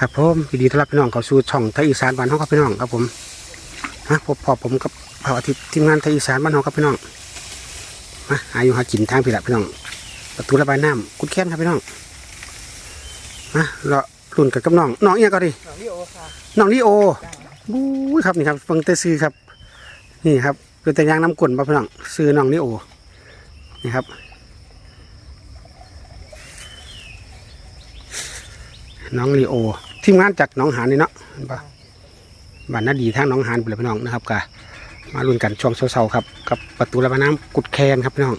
ครับผมยินดีต้อนรับพี่น้องเข้าสู่ช่องไทยอีสานบ้านเฮาครับพี่น้องครับผมฮะพบพอผมกับพระอาทิตย์ทีมงานไทยอีสานบ้านเฮาครับพี่น้องมาหาอยู่หากินทางพี่ละพี่น้อง ประตูระบายน้ำกุดแค้นครับพี่น้องมาเรารุ่นกันกับน้องน้องเอียก็ดิหนังพี่โอค่ะน้องลีโอบู๊ยครับนี่ครับฟังแต่ซื้อครับ นี่ครับเป็นแต่ยางน้ำกลนป่ะพี่น้องซื้อน้องลีโอนี่ครับ น้องลีโอ ทีมงานจากน้องหานนี่เนาะเห็นปะบ้านนาดีทางน้องหานไปเลยพี่น้องนะครับกะมาลุ้นกันช่วงเช้าๆครับกับประตูระบายน้ำกุดแคนครับพี่น้อง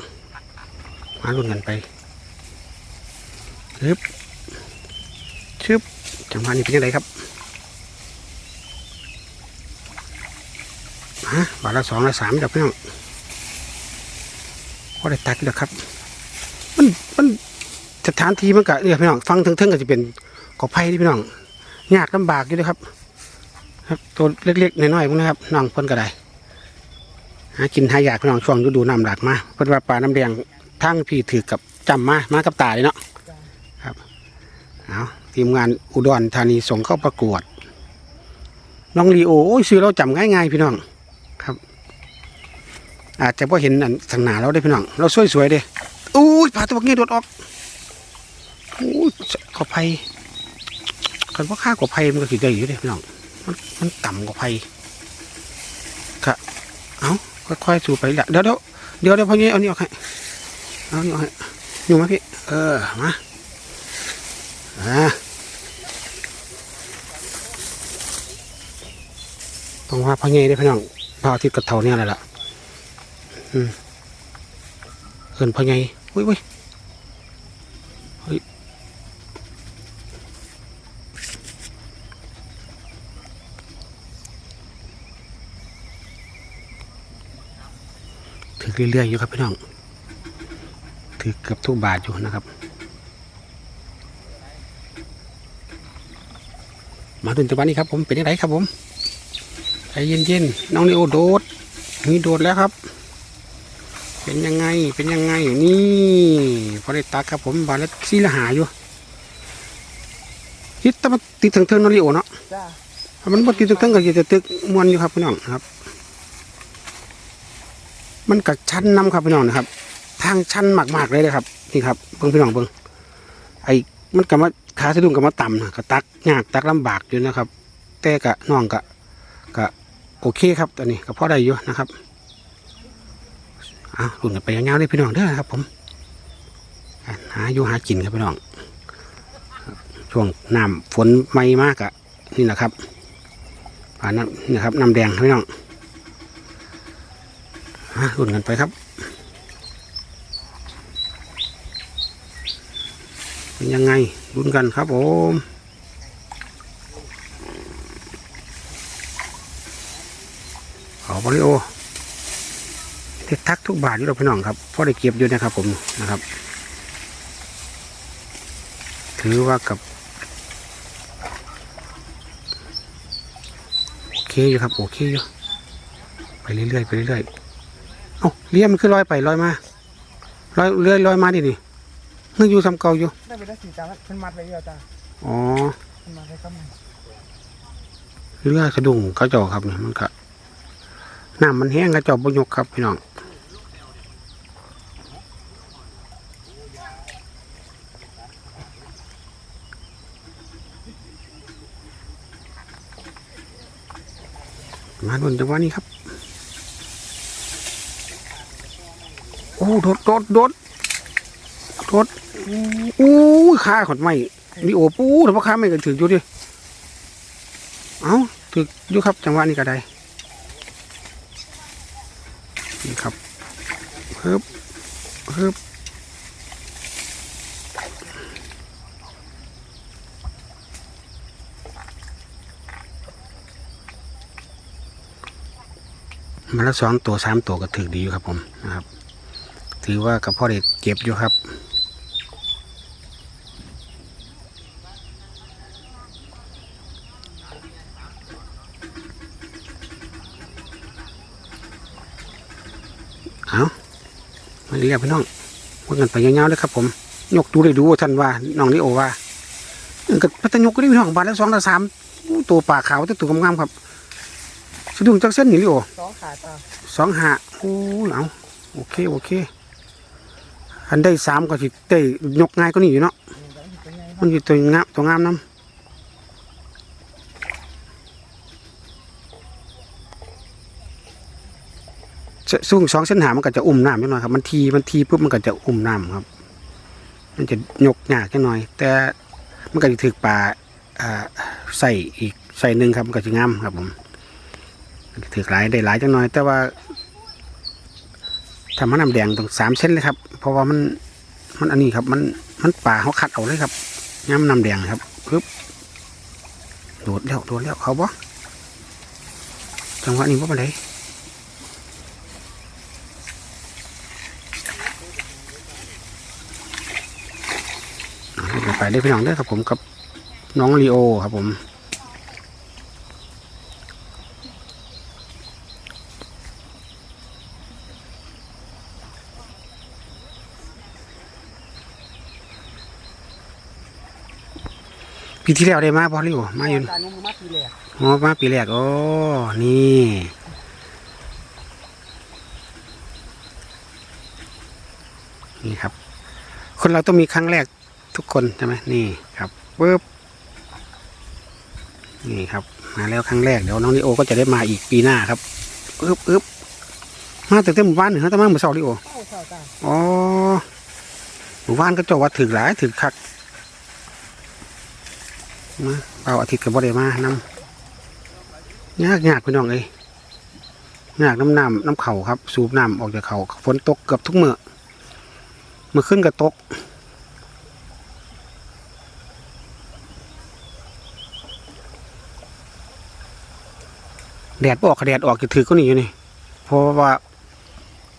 มาลุ้นกันไปชึบชึบจังหวะนี้เป็นยังไงครับฮะบาทละสองละสามเดี๋ยวพี่น้องก็ได้ตักเดี๋ยวครับ มันมันสถานที่มันก็เนี่ยพี่น้องฟังเทิงๆก็จะเป็น ขอไผ่ที่พี่น้องยากลำบากอยู่เลยครับ ครับตัวเล็กๆน้อยๆพวกนะครับน้องเพิ่นก็ได้หากินหายากพี่น้องช่วงฤดูน้ำหลากมาเพิ่นว่าปลาน้ำแดงทั้งพี่ถือกับจำมามากับตาเลยเนาะครับเอาทีมงานอุดรธานีส่งเข้าประกวด น้องลีโอโอ้ยซื้อเราจำง่ายๆพี่น้องครับ อาจจะพอเห็นอันสังหนาเราได้พี่น้อง เราสวยๆเด้อู้ยปลาตัวนี้โดดออกอู้ยขอไผ่ คันว่าค่ากว่าไผ่มันก็สิได้อยู่เด้พี่น้องมันมันต่ำกว่าไผ่กะเอ้าค่อยๆสูไปละเดี๋ยวเดี๋ยวเดี๋ยวเดี๋ยวพ่อเนี่ยเอานี่ออกให้เอานี่ออกให้อยู่ไหมพี่เออมาอ่าต้องว่าพ่อเนี่ยได้พี่น้องพระอาทิตย์กับเท่าเนี่ยแหละล่ะอืมเอินพ่อเนี่ยอุ้ยอุ้ย ถือเรื่อยๆอยู่ครับพี่น้อง ถือเกือบทุกบาทอยู่นะครับ มาถึงจังหวะนี้ครับ ผมเป็นยังไงครับผมใจเย็นๆน้องนิโอโดดนี่โดดแล้วครับ เป็นยังไงเป็นยังไงนี่พอได้ตักครับผมบาทละสี่ละหาอยู่ฮิตแต่มาติดถึงเทิงๆน้องนิโอเนาะจ้าถ้ามันบ่ติดถึงๆก็จะตึกมวนอยู่ครับพี่น้องครับ มันกัชันน้ำครับพี่น้องนะครับ ทางชั้นมากๆเลยเลยครับนี่ครับเบิ่งพี่น้องเบิ่งไอ้มันกับมาขาสะดุ้งกับมาต่ำนะก็ตักยากตักลำบากอยู่นะครับ แต่กะน้องกะกะโอเคครับตอนนี้ก็พอได้อยู่นะครับอะรุ่นกันไปยาวๆเลยพี่น้องเด้อครับ ผมหาอยู่หากินครับพี่น้องช่วงน้ำฝนไม่มากอะนี่นะครับผ่านน้ำนี่ครับน้ำแดงครับพี่น้อง รุ่นกันไปครับเป็นยังไงรุ่นกันครับผมขอบริโอเด็ดทักทุกบาทอยู่เราพี่น้องครับพ่อได้เก็บอยู่นะครับผมนะครับ ถือว่ากับโอเคอยู่ครับ โอเคอยู่ไปเรื่อยๆไปเรื่อยๆ อ้าเลี้ยมันคือลอยไปลอยมาลอยเลื่อยลอยมาดินี่นึกอยู่ทำเก่าอยู่ได้ไปได้สี่จานมันมัดไว้เยอะจ้าอ๋อมันมัดไว้ก็มันเลื่อยกระดุงกระจอกครับเนี่ยมันก็น้ำมันแห้งกระจอกบยกครับพี่น้องมาดนจังหวะนี้ครับ โอ้โดดโดดโดดโดดอู้ขาขอดไม่นี่โอ้ปูแต่ว่าขาไม่กันถืออยู่ดิเอ้าถึกอยู่ครับจังหวะนี้ก็ได้นี่ครับเฮิบเฮิบมาละสองตัวสามตัวก็ถือดีอยู่ครับผมนะครับ ถือว่ากับพ่อเด็กเก็บอยู่ครับ เอามาเรียกพี่น้องว่ากันไปยาวๆเลยครับ ผม ยกดูเลยดูว่าท่านว่าน้องลิโอว่าเออกับพัทยกก็ได้พี่น้องบาทละสองละสามอู้ตัวปลาขาวแต่ตัวงามๆครับสะดุ้งจักเส้นนี่ลิโอสองขาตาสองหาโอ้เอาโอเค โอเค อันได้สามก็สิได้ยกง่ายก็นี่อยู่เนาะมันอยู่ตัวงามตัวงามน้ำสูงสองเส้นหามันก็จะอุ่มน้ำนิดหน่อยครับ มันทีมันทีปุ๊บมันก็จะอุ่มน้ำครับ มันจะยกยากนิดหน่อย แต่มันก็จะถือปลาอ่าใส่อีกใส่หนึ่งครับมันก็จะงามครับผมถือหลายได้หลายจังหน่อย แต่ว่าถ้ามันน้ำแดงต้องสามเส้นเลยครับ ราะว่ามันมันอันนี้ครับ มันมันป่าเขาคัดเอาเลยครับย้ำน้ำแดงครับปึ๊บโดดแล้วโดดแล้วเขาบ่จังหวะนี้ว่าเป็นไรไปได้พี่น้องเด้ครับผมกับน้องลีโอครับผม ปีที่แล้วได้มาบอลีโอมาอยู่การนุ่มมัดทีเลยอ๋อมาปีแรกโอ้นี่นี่ครับ คนเราต้องมีครั้งแรกทุกคนใช่ไหมนี่ครับปึ๊บนี่ครับ มาแล้วครั้งแรกเดี๋ยวน้องลิโอก็จะได้มาอีกปีหน้าครับปึ๊บปึ๊บมาตั้งแต่หมู่บ้านหนึ่งฮะแต่มาหมู่เสาลิโอเข้าเข้าตาอ๋อหมู่บ้านก็เจะว่าถึกหลายถึกคัก มาเป่าอาทิตย์กับบ่ได้มานำยากยากพี่น้องเอ้ยยากน้ำน้ำน้ำเข่าครับ สูบน้ำออกจากเข่าฝนตกเกือบทุกเมื่อเมื่อขึ้นก็ตกแดดบ่ออกแดดออกจะถือก็หนีอยู่นี่เพราะว่า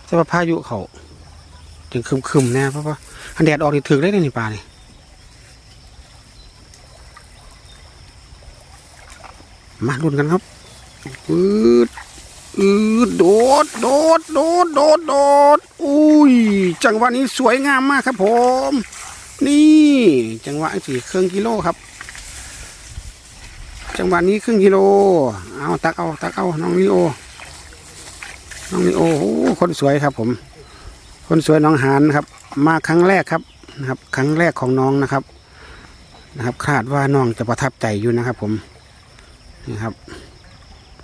จะว่าพายุเขาจึงคึมๆแน่เพราะว่าแดดออกนี่ถือได้เลยนี่ปลานี่ มาลุ้นกันครับอืดอืดโดด โดด โดด โดด โดด อุ้ย จังหวะนี้สวยงามมากครับผม นี่ จังหวะสี่ครึ่งกิโลครับ จังหวะนี้ครึ่งกิโล เอาตักเอาตักเอา น้องลิโอ น้องลิโอโอ้โหคนสวยครับผม คนสวยน้องหานครับ มาครั้งแรกครับนะครับ ครั้งแรกของน้องนะครับ นะครับ คาดว่าน้องจะประทับใจอยู่นะครับผม นี่ครับ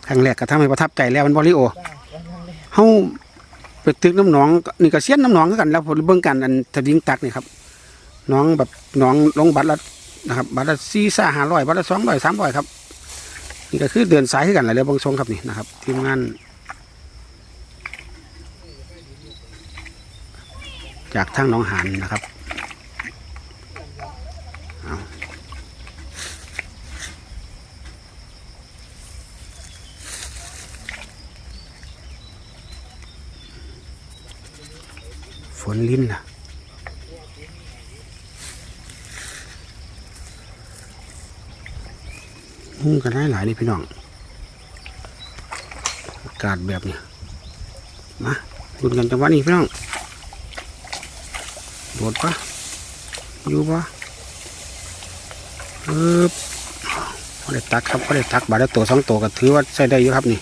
ครั้งแรกก็ทำให้ประทับใจแล้วมันบอลิโอจ้าวันนั้นเลยเฮาไปตึกน้ำหนองนี่ก็เสียนน้ำหนองกันแล้วผมเบิ่งกันอันทะดิงตักนี่ครับน้องแบบน้องลงบัตรละนะครับบัตรละสี่ซ่าห้าร้อยบัตรละสองร้อยสามร้อยครับนี่ก็คือเดินสายคือกันแหละเรือบางทรงครับนี่นะครับทีมงาน จากทางหน้องหานนะครับ ฝนลิ้นนะหุ้งกันได้หลายนี่พี่น้องอากาศแบบนี้มาดูกันจังหวะนี้พี่น้องโดดปะอยู่ปะปึ๊บพอได้ตักครับพอได้ตักบาดได้ตัวสองตัวก็ถือว่าใช้ได้อยู่ครับนี่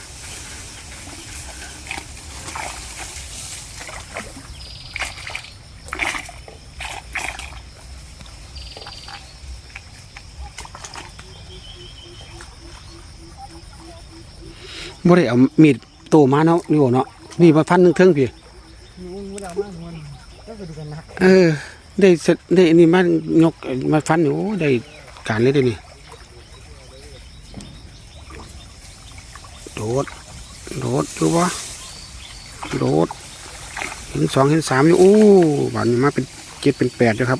บ่ได้เอามีดโตมาเนาะนี่บ่เนาะมีดมาฟันหนึงเทิงพี่องเวลามากมันก็ไปดูกันนักเออ ได้เสร็จได้อันนี้มายกมาฟันอยู่โอ้ได้การเลยเด้นี่โดด โดดอยู่วะโดดเห็นสองเห็นสามอยู่โอ้บานมาเป็นเจ็ดเป็นแปดแล้วครับ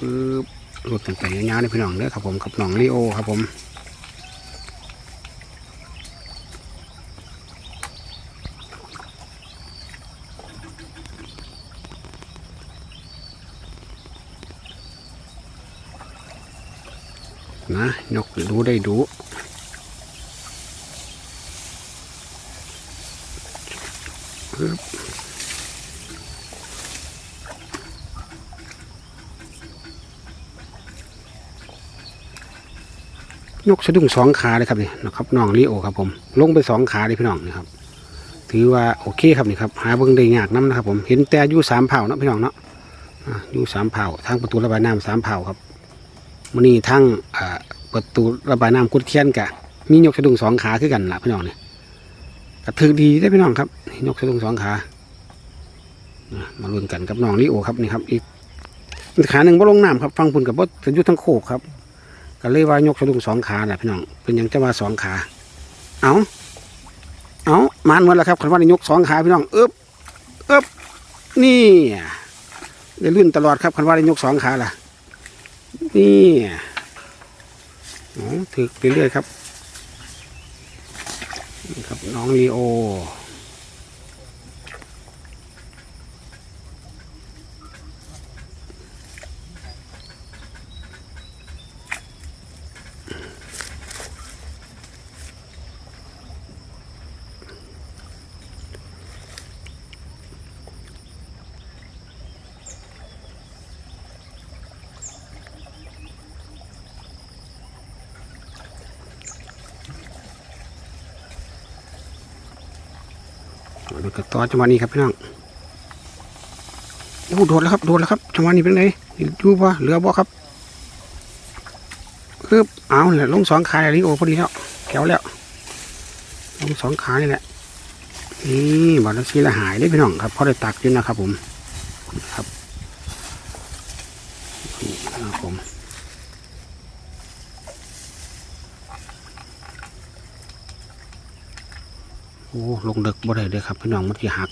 ปึ๊บ หลุดกันไปยาวๆนี่พี่น้องเด้อครับผมกับน้องลีโอครับผมนะยกดูได้ดูปึ๊บ ยกสะดุ้งสองขาเลยครับนี่นะครับน้องลีโอครับผม ลงไปสองขาเลยพี่น้องนี่ครับถือว่าโอเคครับนี่ครับหาเบิ่งได้ยากน้ำนะครับ ผมเห็นแต่อยู่สามเผ่าเนาะพี่น้องเนาะอยู่สามเผ่าทางประตูระบายน้ำสามเผ่าครับมันนี่ทางประตูระบายน้ำกุดเทียนกะมียกสะดุ้งสองขาคือกันละพี่น้องเนี่ยกระถือดีได้พี่น้องครับนี่ยกสะดุ้งสองขามาลุ้นกันกับน้องลีโอครับนี่ครับอีกขาหนึ่งบ่ลงน้ำครับฟังพุ่นกับบ่จะยู่ทั้งโคกครับ ก็เลยว่ายกสะดุ้งสองขาแหละพี่น้องเป็นหยังจะว่าสองขา เอาเอามานหมดแล้วครับคันว่าได้ยกสองขาพี่น้องเอ๊บเอ๊บนี่ได้ลื่นตลอดครับคันว่าได้ยกสองขาล่ะ นี่ถือไปเรื่อยครับครับน้องลีโอ กระต่อจังหวะนี้ครับพี่น้องโอ้โดดแล้วครับโดดแล้วครับจังหวะนี้เป็นไงอยู่บ่เหลือบ่ครับคือเอาแหละลงสองขาเลยโอ้พอดีแล้วแกวแล้วลงสองขานี่แหละนี่บอลชีละหายได้พี่น้องครับพอได้ตักอยู่นะครับผมครับนี่นะครับผม โอ้ลงเด็กบ่ได้เลยครับพี่น้องมันจะหัก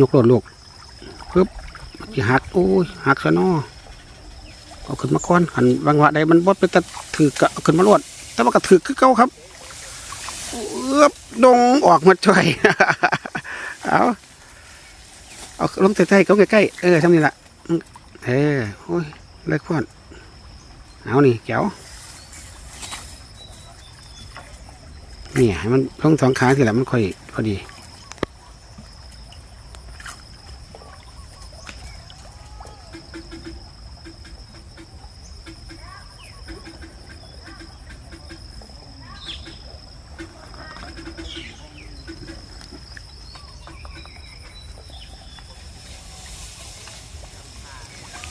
ยกโลดลูกปึ๊บมันจะหักโอ้ยหักซะนอเอาขึ้นมาก่อนหันบางวะใดมันบดไปแต่ถือกะเอาขึ้นมาโลดแต่ว่ากระถือคือเก่าครับเอื้อบดงออกมาช่วยเอาเอาลงใส่ๆเขาใกล้ๆเออทำนี่ละเออโอ้ยเล็กพ่อนเอานี่แก้ว นี่ยให้มันลงสองขาทีละมันค่อยพอดี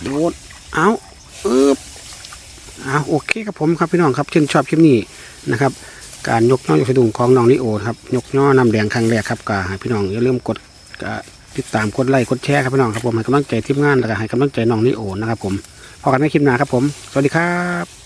โดดเอาอึบเอาโอเคครับผมครับพี่น้องครับชื่นชอบคลิปนี้นะครับ การยกย่อยกระดุ้งของน้องนิโอครับยกย่อนำแดงครั้งแรกครับก็พี่น้องอย่าลืมกดติดตามกดไลค์กดแชร์ครับพี่น้องครับผมให้กำลังใจทีมงานแล้วก็ให้กำลังใจน้องนิโอนะครับผมพอกันในคลิปหน้าครับผม สวัสดีครับ